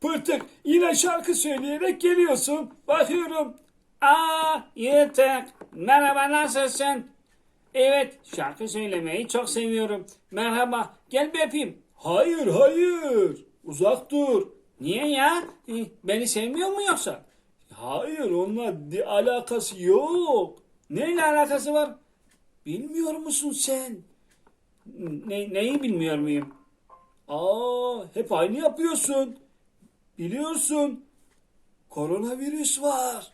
Pırtık yine şarkı söyleyerek geliyorsun. Bakıyorum. Aa Yırtık. Merhaba nasılsın? Evet şarkı söylemeyi çok seviyorum. Merhaba gel bir öpeyim. Hayır hayır. Uzak dur. Niye ya? Ee, Beni sevmiyor mu yoksa? Hayır onunla alakası yok. Neyle alakası var? Bilmiyor musun sen? Ne, neyi bilmiyor muyum? Aa, hep aynı yapıyorsun. Biliyorsun. Koronavirüs var.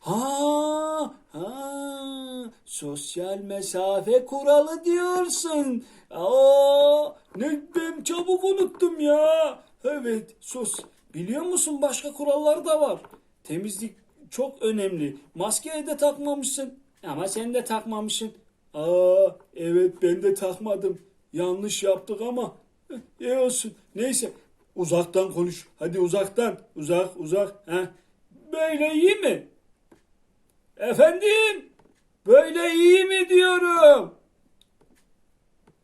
Ha, ha, sosyal mesafe kuralı diyorsun. Aa, ne ben çabuk unuttum ya. Evet, sos. Biliyor musun başka kurallar da var. Temizlik çok önemli. Maskeyi de takmamışsın. Ama sen de takmamışsın. Aa, evet ben de takmadım. Yanlış yaptık ama eh, iyi olsun. Neyse uzaktan konuş. Hadi uzaktan. Uzak uzak. Heh. Böyle iyi mi? Efendim? Böyle iyi mi diyorum?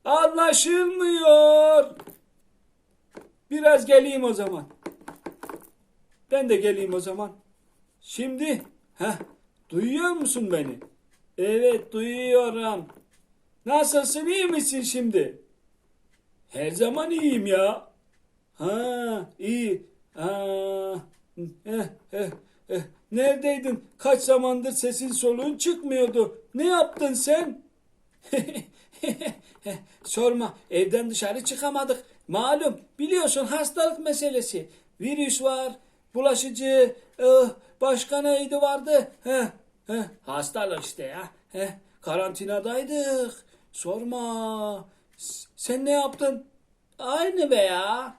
Anlaşılmıyor. Biraz geleyim o zaman. Ben de geleyim o zaman. Şimdi, ha, duyuyor musun beni? Evet, duyuyorum. Nasılsın, iyi misin şimdi? Her zaman iyiyim ya. Ha, iyi. Ha, eh, eh, eh. Neredeydin? Kaç zamandır sesin soluğun çıkmıyordu. Ne yaptın sen? Sorma, evden dışarı çıkamadık. Malum, biliyorsun hastalık meselesi. Virüs var, bulaşıcı, eh, başka neydi vardı? Heh, heh, hastalık işte ya. Heh, karantinadaydık. Sorma. S- Sen ne yaptın? Aynı be ya.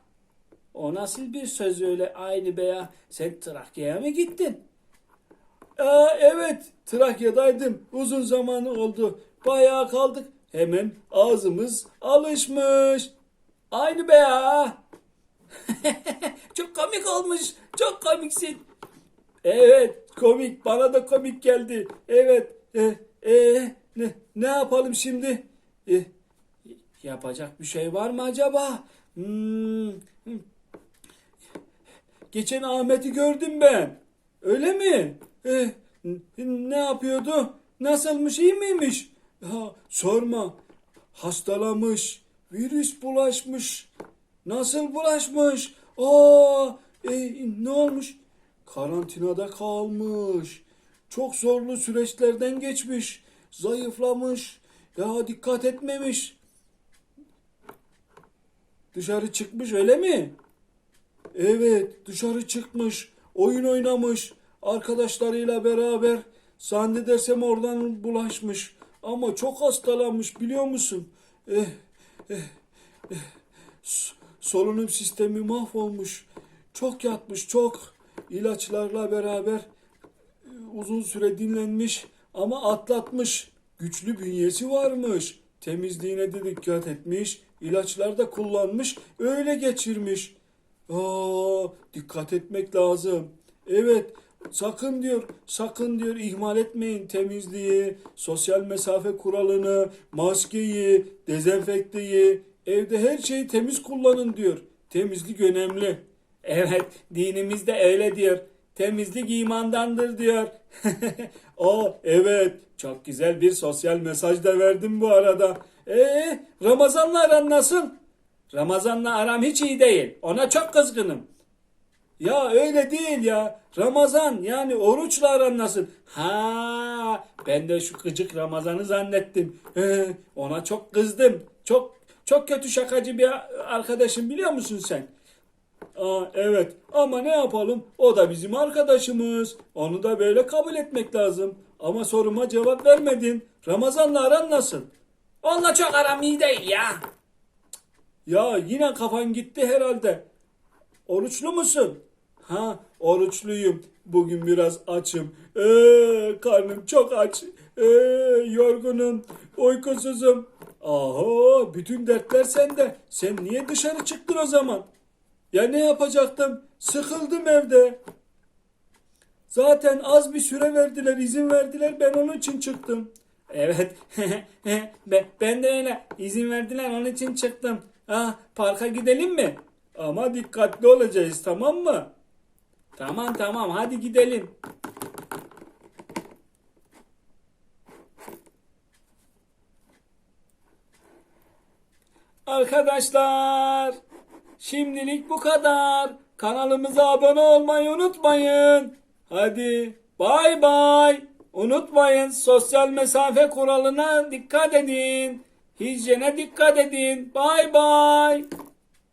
O nasıl bir söz öyle aynı be ya? Sen Trakya'ya mı gittin? Aa, evet Trakya'daydım. Uzun zaman oldu. Bayağı kaldık. Hemen ağzımız alışmış. Aynı be ya. çok komik olmuş. Çok komiksin. Evet komik. Bana da komik geldi. Evet. E, e, ne, ne yapalım şimdi? E, yapacak bir şey var mı acaba? Hmm. Geçen Ahmet'i gördüm ben. Öyle mi? N- ne yapıyordu? Nasılmış, iyi miymiş? Ha, sorma. Hastalamış. Virüs bulaşmış. Nasıl bulaşmış? Aa, e, ne olmuş? Karantinada kalmış. Çok zorlu süreçlerden geçmiş. Zayıflamış. Ya dikkat etmemiş. Dışarı çıkmış öyle mi? Evet, dışarı çıkmış, oyun oynamış, arkadaşlarıyla beraber zannedersem oradan bulaşmış. Ama çok hastalanmış biliyor musun? Eh, eh, eh. Solunum sistemi mahvolmuş. Çok yatmış, çok. İlaçlarla beraber e, uzun süre dinlenmiş ama atlatmış. Güçlü bünyesi varmış. Temizliğine de dikkat etmiş. İlaçlar da kullanmış. Öyle geçirmiş. Aa, dikkat etmek lazım. Evet, sakın diyor, sakın diyor ihmal etmeyin temizliği, sosyal mesafe kuralını, maskeyi, dezenfekteyi, evde her şeyi temiz kullanın diyor. Temizlik önemli. Evet, dinimiz de öyle diyor. Temizlik imandandır diyor. Aa, evet, çok güzel bir sosyal mesaj da verdim bu arada. Ee, Ramazan'la aran nasıl? Ramazan'la aram hiç iyi değil. Ona çok kızgınım. Ya öyle değil ya. Ramazan yani oruçla aran nasıl? Ha, ben de şu gıcık Ramazan'ı zannettim. Ee, ona çok kızdım. Çok çok kötü şakacı bir arkadaşım biliyor musun sen? Aa, evet ama ne yapalım o da bizim arkadaşımız. Onu da böyle kabul etmek lazım. Ama soruma cevap vermedin. Ramazan'la aran nasıl? Onunla çok aram iyi değil ya. Ya yine kafan gitti herhalde. Oruçlu musun? Ha, oruçluyum. Bugün biraz açım. Ee, karnım çok aç. Ee, yorgunum. Uykusuzum. Aha, bütün dertler sende. Sen niye dışarı çıktın o zaman? Ya ne yapacaktım? Sıkıldım evde. Zaten az bir süre verdiler, izin verdiler. Ben onun için çıktım. Evet. ben de öyle. İzin verdiler onun için çıktım. Ah, parka gidelim mi? Ama dikkatli olacağız tamam mı? Tamam tamam hadi gidelim. Arkadaşlar şimdilik bu kadar. Kanalımıza abone olmayı unutmayın. Hadi bay bay. Unutmayın sosyal mesafe kuralına dikkat edin. Hijyene dikkat edin. Bay bay.